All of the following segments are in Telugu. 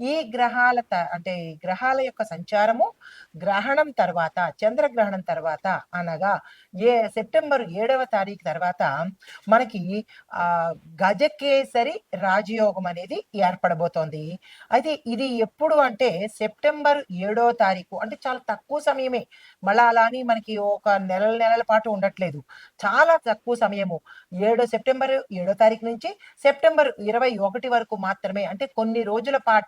ఈ గ్రహాల త- అంటే గ్రహాల యొక్క సంచారము గ్రహణం తర్వాత చంద్రగ్రహణం తర్వాత అనగా ఏ సెప్టెంబర్ ఏడవ తారీఖు తర్వాత మనకి ఆ గజకేసరి రాజయోగం అనేది ఏర్పడబోతోంది. అయితే ఇది ఎప్పుడు అంటే సెప్టెంబర్ ఏడో తారీఖు అంటే చాలా తక్కువ సమయమే. మళ్ళా అలా అని మనకి ఒక నెలల నెలల పాటు ఉండట్లేదు. చాలా తక్కువ సమయము. ఏడో సెప్టెంబర్ ఏడో తారీఖు నుంచి సెప్టెంబర్ ఇరవై ఒకటి వరకు మాత్రమే అంటే కొన్ని రోజుల పాటు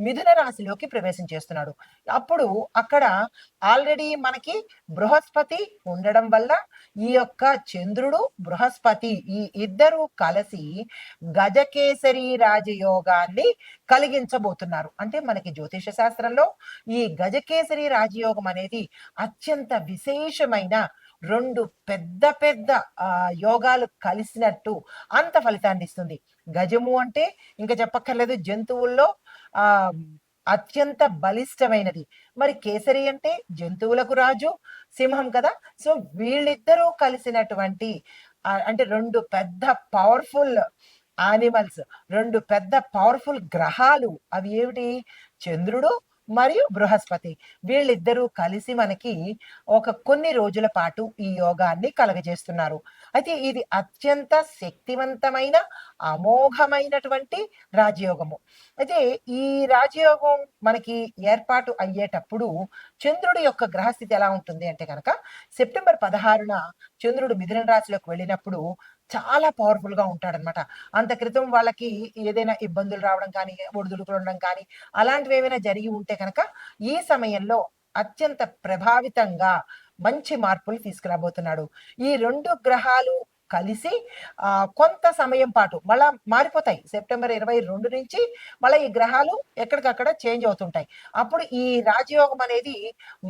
మిథున రాశిలోకి ప్రవేశం చేస్తున్నాడు. అప్పుడు అక్కడ ఆల్రెడీ మనకి బృహస్పతి ఉండడం వల్ల ఈ యొక్క చంద్రుడు బృహస్పతి ఈ ఇద్దరు కలిసి గజకేసరి రాజయోగాన్ని కలిగించబోతున్నారు. అంటే మనకి జ్యోతిష శాస్త్రంలో ఈ గజకేసరి రాజయోగం అనేది అత్యంత విశేషమైన రెండు పెద్ద పెద్ద యోగాలు కలిసినట్టు అంత ఫలితాన్ని ఇస్తుంది. గజము అంటే ఇంకా చెప్పక్కర్లేదు జంతువుల్లో ఆ అత్యంత బలిష్టమైనది. మరి కేసరి అంటే జంతువులకు రాజు సింహం కదా. సో వీళ్ళిద్దరూ కలిసినటువంటి అంటే రెండు పెద్ద పవర్ఫుల్ ఆనిమల్స్ రెండు పెద్ద పవర్ఫుల్ గ్రహాలు. అవి ఏమిటి? చంద్రుడు మరియు బృహస్పతి. వీళ్ళిద్దరూ కలిసి మనకి ఒక కొన్ని రోజుల పాటు ఈ యోగాన్ని కలగజేస్తున్నారు. అయితే ఇది అత్యంత శక్తివంతమైన అమోఘమైనటువంటి రాజయోగము. అయితే ఈ రాజయోగం మనకి ఏర్పాటు అయ్యేటప్పుడు చంద్రుడి యొక్క గ్రహస్థితి ఎలా ఉంటుంది అంటే కనుక సెప్టెంబర్ పదహారున చంద్రుడు మిథున రాశిలోకి వెళ్ళినప్పుడు చాలా పవర్ఫుల్గా ఉంటాడనమాట అంత క్రితం వాళ్ళకి ఏదైనా ఇబ్బందులు రావడం కానీ ఒడిదుడుకులు ఉండడం కానీ అలాంటివి ఏమైనా జరిగి ఉంటే కనుక ఈ సమయంలో అత్యంత ప్రభావితంగా మంచి మార్పులు తీసుకురాబోతున్నాడు. ఈ రెండు గ్రహాలు కలిసి ఆ కొంత సమయం పాటు మళ్ళా మారిపోతాయి. సెప్టెంబర్ ఇరవై రెండు నుంచి మళ్ళీ ఈ గ్రహాలు ఎక్కడికక్కడ చేంజ్ అవుతుంటాయి. అప్పుడు ఈ రాజయోగం అనేది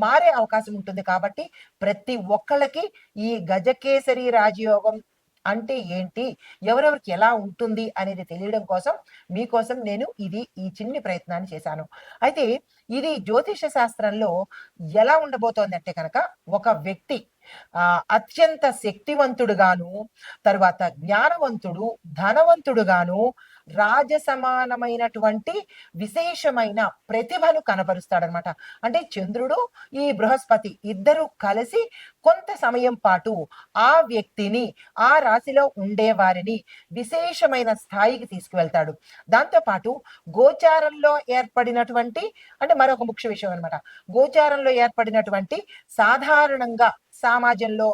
మారే అవకాశం ఉంటుంది కాబట్టి ప్రతి ఒక్కళ్ళకి ఈ గజకేసరి రాజయోగం అంటే ఏంటి? ఎవరెవరికి ఎలా ఉంటుంది అనేది తెలియడం కోసం మీకోసం నేను ఇది ఈ చిన్ని ప్రయత్నాన్ని చేశాను. అయితే ఇది జ్యోతిష శాస్త్రంలో ఎలా ఉండబోతోంది అంటే కనుక ఒక వ్యక్తి ఆ అత్యంత శక్తివంతుడుగాను తర్వాత జ్ఞానవంతుడు ధనవంతుడుగాను రాజ సమానమైనటువంటి విశేషమైన ప్రతిభను కనబరుస్తాడనమాట. అంటే చంద్రుడు ఈ బృహస్పతి ఇద్దరు కలిసి కొంత సమయం పాటు ఆ వ్యక్తిని ఆ రాశిలో ఉండే వారిని విశేషమైన స్థాయికి తీసుకువెళ్తాడు. దాంతోపాటు గోచారంలో ఏర్పడినటువంటి అంటే మరొక ముఖ్య విషయం అనమాట గోచారంలో ఏర్పడినటువంటి సాధారణంగా సమాజంలో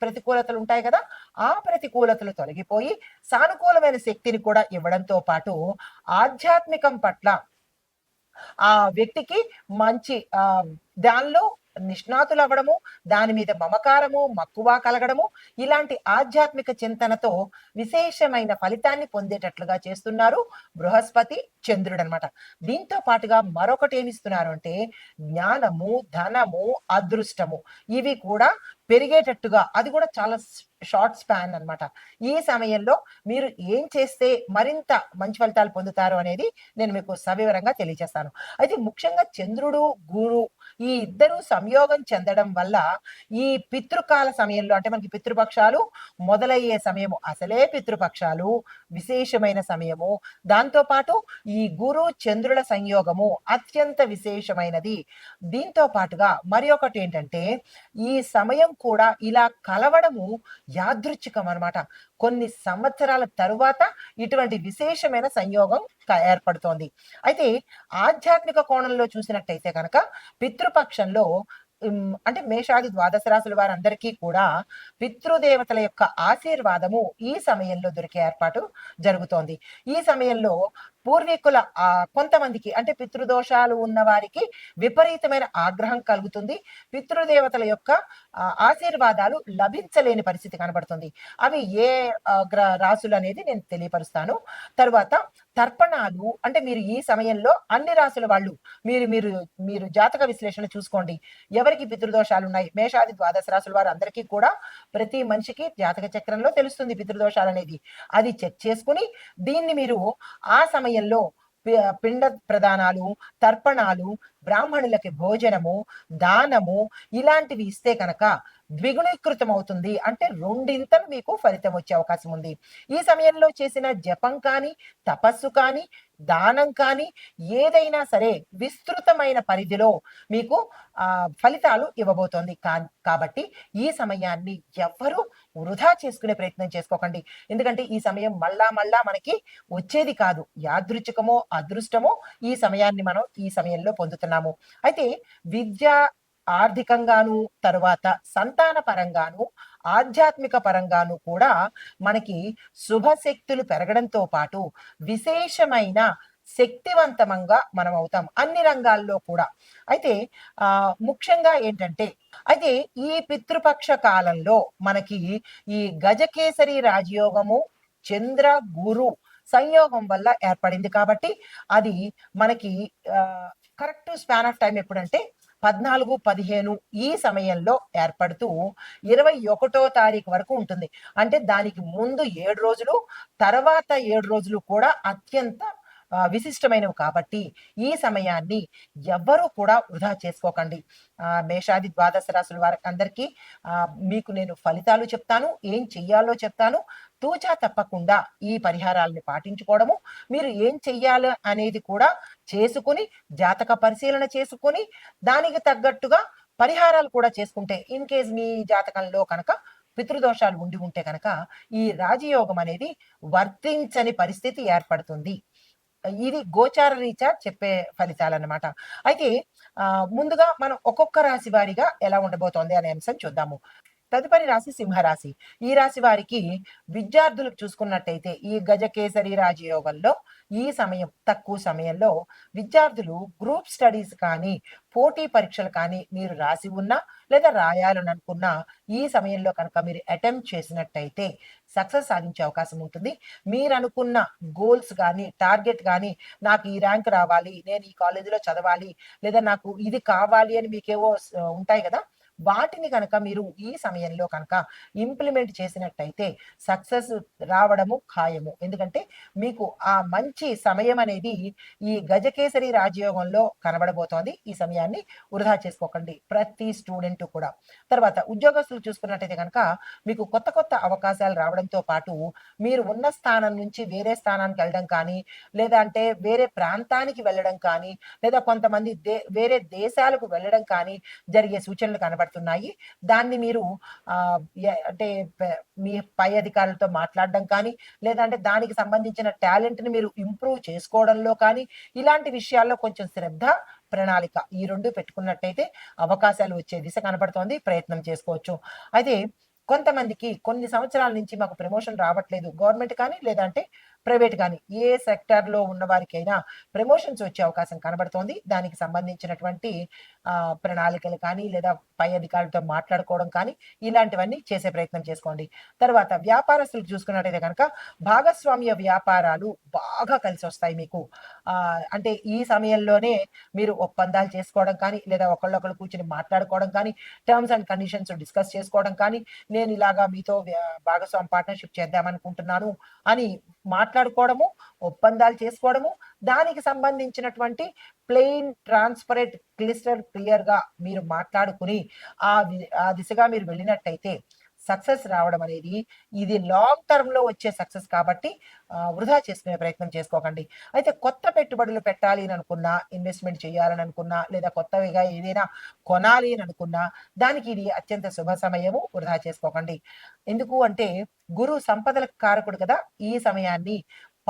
ప్రతికూలతలు ఉంటాయి కదా ఆ ప్రతికూలతలు తొలగిపోయి సానుకూలమైన శక్తిని కూడా ఇవ్వడంతో పాటు ఆధ్యాత్మికం పట్ల ఆ వ్యక్తికి మంచి ఆ దానిలో నిష్ణాతులు అవ్వడము దాని మీద మమకారము మక్కువ కలగడము ఇలాంటి ఆధ్యాత్మిక చింతనతో విశేషమైన ఫలితాన్ని పొందేటట్లుగా చేస్తున్నారు బృహస్పతి చంద్రుడు అనమాట దీంతో పాటుగా మరొకటి ఏమిస్తున్నారు అంటే జ్ఞానము ధనము అదృష్టము ఇవి కూడా పెరిగేటట్టుగా అది కూడా చాలా షార్ట్ స్పాన్ అన్నమాట. ఈ సమయంలో మీరు ఏం చేస్తే మరింత మంచి ఫలితాలు పొందుతారు అనేది నేను మీకు సవివరంగా తెలియజేస్తాను. అయితే ముఖ్యంగా చంద్రుడు గురు ఈ ఇద్దరు సంయోగం చెందడం వల్ల ఈ పితృకాల సమయంలో అంటే మనకి పితృపక్షాలు మొదలయ్యే సమయము అసలే పితృపక్షాలు విశేషమైన సమయము. దాంతో పాటు ఈ గురు చంద్రుల సంయోగము అత్యంత విశేషమైనది. దీంతో పాటుగా మరి ఒకటి ఏంటంటే ఈ సమయం కూడా ఇలా కలవడము యాదృచ్ఛికం అన్నమాట. కొన్ని సంవత్సరాల తరువాత ఇటువంటి విశేషమైన సంయోగం ఏర్పడుతోంది. అయితే ఆధ్యాత్మిక కోణంలో చూసినట్టయితే కనుక పితృపక్షంలో అంటే మేషాది ద్వాదశ రాశుల వారందరికీ కూడా పితృదేవతల యొక్క ఆశీర్వాదము ఈ సమయంలో దొరికే ఏర్పాటు జరుగుతోంది. ఈ సమయంలో పూర్వీకుల ఆ కొంతమందికి అంటే పితృదోషాలు ఉన్న వారికి విపరీతమైన ఆగ్రహం కలుగుతుంది. పితృదేవతల యొక్క ఆశీర్వాదాలు లభించలేని పరిస్థితి కనబడుతుంది. అవి ఏ గ్ర రాసులు అనేది నేను తెలియపరుస్తాను. తర్వాత తర్పణాలు అంటే మీరు ఈ సమయంలో అన్ని రాసుల వాళ్ళు మీరు మీరు మీరు జాతక విశ్లేషణ చూసుకోండి. ఎవరికి పితృదోషాలు ఉన్నాయి? మేషాది ద్వాదశ రాసుల వారు అందరికీ కూడా ప్రతి మనిషికి జాతక చక్రంలో తెలుస్తుంది పితృదోషాలు అనేది. అది చెక్ చేసుకుని దీన్ని మీరు ఆ సమయంలో పి- పిండ ప్రదానాలు తర్పణాలు బ్రాహ్మణులకి భోజనము దానము ఇలాంటివి ఇస్తే కనుక ద్విగుణీకృతం అవుతుంది అంటే రెండింతలు మీకు ఫలితం వచ్చే అవకాశం ఉంది. ఈ సమయంలో చేసిన జపం కానీ తపస్సు కానీ దానం కానీ ఏదైనా సరే విస్తృతమైన పరిధిలో మీకు ఆ ఫలితాలు ఇవ్వబోతోంది. కాబట్టి ఈ సమయాన్ని ఎవ్వరూ వృధా చేసుకునే ప్రయత్నం చేసుకోకండి. ఎందుకంటే ఈ సమయం మళ్ళా మళ్ళా మనకి వచ్చేది కాదు. యాదృచ్ఛికమో అదృష్టమో ఈ సమయాన్ని మనం ఈ సమయంలో పొందుతున్నాము. అయితే విద్య ఆర్థికంగాను తరువాత సంతాన పరంగాను ఆధ్యాత్మిక పరంగాను కూడా మనకి శుభశక్తులు పెరగడంతో పాటు విశేషమైన శక్తివంతమంగా మనం అవుతాం అన్ని రంగాల్లో కూడా. అయితే ఆ ముఖ్యంగా ఏంటంటే అయితే ఈ పితృపక్ష కాలంలో మనకి ఈ గజకేసరి రాజయోగము చంద్ర గురు సంయోగం వల్ల ఏర్పడింది కాబట్టి అది మనకి కరెక్ట్ స్పాన్ ఆఫ్ టైం ఎప్పుడంటే పద్నాలుగు పదిహేను ఈ సమయంలో ఏర్పడుతూ ఇరవై ఒకటో తారీఖు వరకు ఉంటుంది. అంటే దానికి ముందు ఏడు రోజులు తర్వాత ఏడు రోజులు కూడా అత్యంత విశిష్టమైనవి కాబట్టి ఈ సమయాన్ని ఎవ్వరూ కూడా వృధా చేసుకోకండి. ఆ, మేషాది ద్వాదశ రాశుల వారికి అందరికీ ఆ, మీకు నేను ఫలితాలు చెప్తాను ఏం చెయ్యాలో చెప్తాను. తూచా తప్పకుండా ఈ పరిహారాలను పాటించుకోవడము మీరు ఏం చెయ్యాలి అనేది కూడా చేసుకుని జాతక పరిశీలన చేసుకుని దానికి తగ్గట్టుగా పరిహారాలు కూడా చేసుకుంటే ఇన్ కేస్ మీ జాతకంలో కనుక పితృదోషాలు ఉండి ఉంటే కనుక ఈ రాజయోగం అనేది వర్తించని పరిస్థితి ఏర్పడుతుంది. ఇది గోచార రీత్యా చెప్పే ఫలితాలు అన్నమాట అయితే ఆ, ముందుగా మనం ఒక్కొక్క రాశి వారిగా ఎలా ఉండబోతోంది అనే అంశం చూద్దాము. తదుపరి రాశి సింహరాశి. ఈ రాశి వారికి విద్యార్థులకు చూసుకున్నట్టయితే ఈ గజకేసరి రాజయోగంలో ఈ సమయం తక్కువ సమయంలో విద్యార్థులు గ్రూప్ స్టడీస్ కానీ పోటీ పరీక్షలు కానీ మీరు రాసి ఉన్నా లేదా రాయాలని అనుకున్నా ఈ సమయంలో కనుక మీరు అటెంప్ట్ చేసినట్టయితే సక్సెస్ సాధించే అవకాశం ఉంటుంది. మీరు అనుకున్న గోల్స్ కానీ టార్గెట్ కానీ నాకు ఈ ర్యాంక్ రావాలి నేను ఈ కాలేజీలో చదవాలి లేదా నాకు ఇది కావాలి అని మీకేవో ఉంటాయి కదా? వాటిని కనుక మీరు ఈ సమయంలో కనుక ఇంప్లిమెంట్ చేసినట్టయితే సక్సెస్ రావడము ఖాయము. ఎందుకంటే మీకు ఆ మంచి సమయం అనేది ఈ గజకేసరి రాజయోగంలో కనబడబోతోంది. ఈ సమయాన్ని వృధా చేసుకోకండి. ప్రతి స్టూడెంట్ కూడా. తర్వాత ఉద్యోగస్తులు చూసుకున్నట్టయితే కనుక మీకు కొత్త కొత్త అవకాశాలు రావడంతో పాటు మీరు ఉన్న స్థానం నుంచి వేరే స్థానానికి వెళ్ళడం కానీ లేదా అంటే వేరే ప్రాంతానికి వెళ్ళడం కానీ లేదా కొంతమంది దే వేరే దేశాలకు వెళ్ళడం కానీ జరిగే సూచనలు మాట్లాడుతున్నాయి. దాన్ని మీరు ఆ, అంటే మీ పై అధికారులతో మాట్లాడడం కానీ లేదంటే దానికి సంబంధించిన టాలెంట్ని మీరు ఇంప్రూవ్ చేసుకోవడంలో కానీ ఇలాంటి విషయాల్లో కొంచెం శ్రద్ధ ప్రణాళిక ఈ రెండు పెట్టుకున్నట్టయితే అవకాశాలు వచ్చే దిశ కనబడుతోంది. ప్రయత్నం చేసుకోవచ్చు. అయితే కొంతమందికి కొన్ని సంవత్సరాల నుంచి మాకు ప్రమోషన్ రావట్లేదు. గవర్నమెంట్ కానీ లేదంటే ప్రైవేట్ కానీ ఏ సెక్టర్లో ఉన్న వారికైనా ప్రమోషన్స్ వచ్చే అవకాశం కనబడుతోంది. దానికి సంబంధించినటువంటి ప్రణాళికలు కానీ లేదా పై అధికారులతో మాట్లాడుకోవడం కానీ ఇలాంటివన్నీ చేసే ప్రయత్నం చేసుకోండి. తర్వాత వ్యాపారస్తులు చూసుకున్నట్టయితే కనుక భాగస్వామ్య వ్యాపారాలు బాగా కలిసి వస్తాయి మీకు. అంటే ఈ సమయంలోనే మీరు ఒప్పందాలు చేసుకోవడం కానీ లేదా ఒకళ్ళొకళ్ళు కూర్చొని మాట్లాడుకోవడం కానీ టర్మ్స్ అండ్ కండిషన్స్ డిస్కస్ చేసుకోవడం కానీ నేను ఇలాగా మీతో భాగస్వామి పార్ట్నర్షిప్ చేద్దామనుకుంటున్నాను అని మాట్లాడుకోవడము ఒప్పందాలు చేసుకోవడము దానికి సంబంధించినటువంటి ప్లెయిన్ ట్రాన్స్పరెంట్ క్లిస్టర్ క్లియర్గా మీరు మాట్లాడుకుని ఆ ది- ఆ దిశగా మీరు వెళ్ళినట్టయితే సక్సెస్ రావడం అనేది ఇది లాంగ్ టర్మ్లో వచ్చే సక్సెస్ కాబట్టి వృధా చేసుకునే ప్రయత్నం చేసుకోకండి. అయితే కొత్త పెట్టుబడులు పెట్టాలి అని అనుకున్నా ఇన్వెస్ట్మెంట్ చేయాలని అనుకున్నా లేదా కొత్తవిగా ఏదైనా కొనాలి అని అనుకున్నా దానికి ఇది అత్యంత శుభ సమయము వృధా చేసుకోకండి. ఎందుకు అంటే గురు సంపదలకు కారకుడు కదా ఈ సమయాన్ని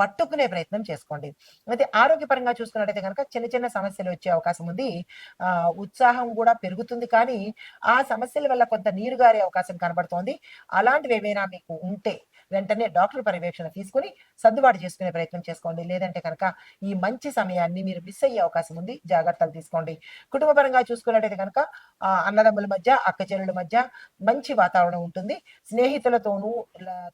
పట్టుకునే ప్రయత్నం చేసుకోండి. అయితే ఆరోగ్యపరంగా చూసుకున్నట్టయితే కనుక చిన్న చిన్న సమస్యలు వచ్చే అవకాశం ఉంది. ఆ ఉత్సాహం కూడా పెరుగుతుంది కానీ ఆ సమస్యల వల్ల కొంత నీరు గారే అవకాశం కనబడుతోంది. అలాంటివి ఏమైనా మీకు ఉంటే వెంటనే డాక్టర్ పర్యవేక్షణ తీసుకుని సర్దుబాటు చేసుకునే ప్రయత్నం చేసుకోండి. లేదంటే కనుక ఈ మంచి సమయాన్ని మీరు మిస్ అయ్యే అవకాశం ఉంది. జాగ్రత్తలు తీసుకోండి. కుటుంబ పరంగా చూసుకున్నట్టయితే కనుక అన్నదమ్ముల మధ్య అక్క చెల్లెల మధ్య మంచి వాతావరణం ఉంటుంది. స్నేహితులతోనూ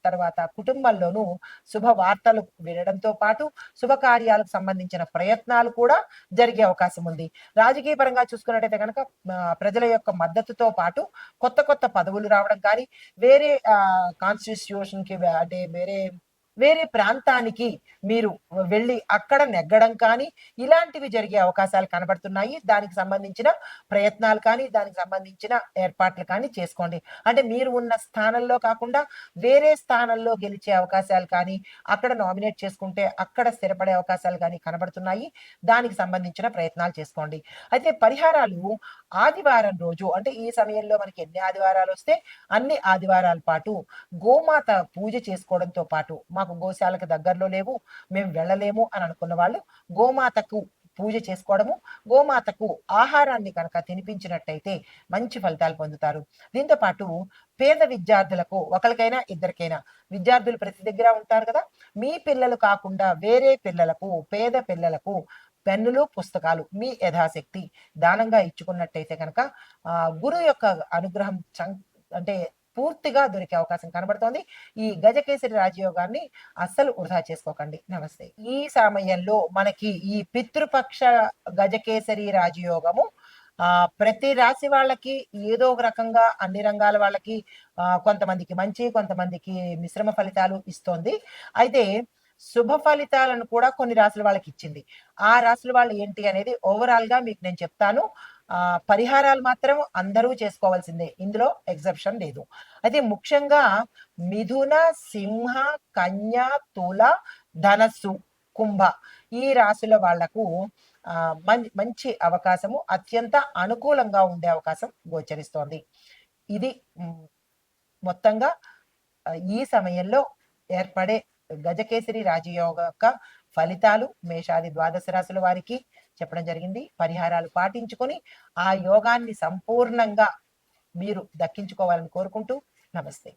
తర్వాత కుటుంబంలోనూ శుభవార్తలు వినడంతో పాటు శుభకార్యాలకు సంబంధించిన ప్రయత్నాలు కూడా జరిగే అవకాశం ఉంది. రాజకీయ పరంగా చూసుకున్నట్టయితే కనుక ప్రజల యొక్క మద్దతుతో పాటు కొత్త కొత్త పదవులు రావడం కానీ వేరే కాన్స్టిట్యూషన్కి అంటే వేరే వేరే ప్రాంతానికి మీరు వెళ్ళి అక్కడ నెగ్గడం కానీ ఇలాంటివి జరిగే అవకాశాలు కనబడుతున్నాయి. దానికి సంబంధించిన ప్రయత్నాలు కానీ దానికి సంబంధించిన ఏర్పాట్లు కానీ చేసుకోండి. అంటే మీరు ఉన్న స్థానంలో కాకుండా వేరే స్థానంలో గెలిచే అవకాశాలు కానీ అక్కడ నామినేట్ చేసుకుంటే అక్కడ స్థిరపడే అవకాశాలు కానీ కనబడుతున్నాయి. దానికి సంబంధించిన ప్రయత్నాలు చేసుకోండి. అయితే పరిహారాలు ఆదివారం రోజు అంటే ఈ సమయంలో మనకి ఎన్ని ఆదివారాలు వస్తే అన్ని ఆదివారాల పాటు గోమాత పూజ చేసుకోవడంతో పాటు మాకు గోశాలకు దగ్గరలో లేవు మేము వెళ్ళలేము అని అనుకున్న వాళ్ళు గోమాతకు పూజ చేసుకోవడము గోమాతకు ఆహారాన్ని కనుక తినిపించినట్టయితే మంచి ఫలితాలు పొందుతారు. దీంతో పాటు పేద విద్యార్థులకు ఒకరికైనా ఇద్దరికైనా విద్యార్థులు ప్రతి దగ్గర ఉంటారు కదా మీ పిల్లలు కాకుండా వేరే పిల్లలకు పేద పిల్లలకు పెన్నులు పుస్తకాలు మీ యథాశక్తి దానంగా ఇచ్చుకున్నట్టయితే కనుక ఆ యొక్క అనుగ్రహం చం- అంటే పూర్తిగా దొరికే అవకాశం కనబడుతోంది. ఈ గజకేసరి రాజయోగాన్ని అస్సలు వృధా చేసుకోకండి. నమస్తే. ఈ సమయంలో మనకి ఈ పితృపక్ష గజకేసరి రాజయోగము ఆ ప్రతి రాశి వాళ్ళకి ఏదో ఒక రకంగా అన్ని రంగాల వాళ్ళకి ఆ కొంతమందికి మంచి కొంతమందికి మిశ్రమ ఫలితాలు ఇస్తోంది. అయితే శుభ ఫలితాలను కూడా కొన్ని రాసుల వాళ్ళకి ఇచ్చింది. ఆ రాసుల వాళ్ళు ఏంటి అనేది ఓవరాల్గా మీకు నేను చెప్తాను. పరిహారాలు మాత్రం అందరూ చేసుకోవాల్సిందే. ఇందులో ఎగ్జెప్షన్ లేదు. అయితే ముఖ్యంగా మిథున సింహ కన్య తుల ధనస్సు కుంభ ఈ రాశుల వాళ్ళకు మం- మంచి అవకాశము అత్యంత అనుకూలంగా ఉండే అవకాశం గోచరిస్తోంది. ఇది మొత్తంగా ఈ సమయంలో ఏర్పడే గజకేసరి రాజయోగ యొక్క ఫలితాలు మేషాది ద్వాదశ రాశుల వారికి చెప్పడం జరిగింది. పరిహారాలు పాటించుకొని ఆ యోగాన్ని సంపూర్ణంగా మీరు దక్కించుకోవాలని కోరుకుంటూ నమస్తే.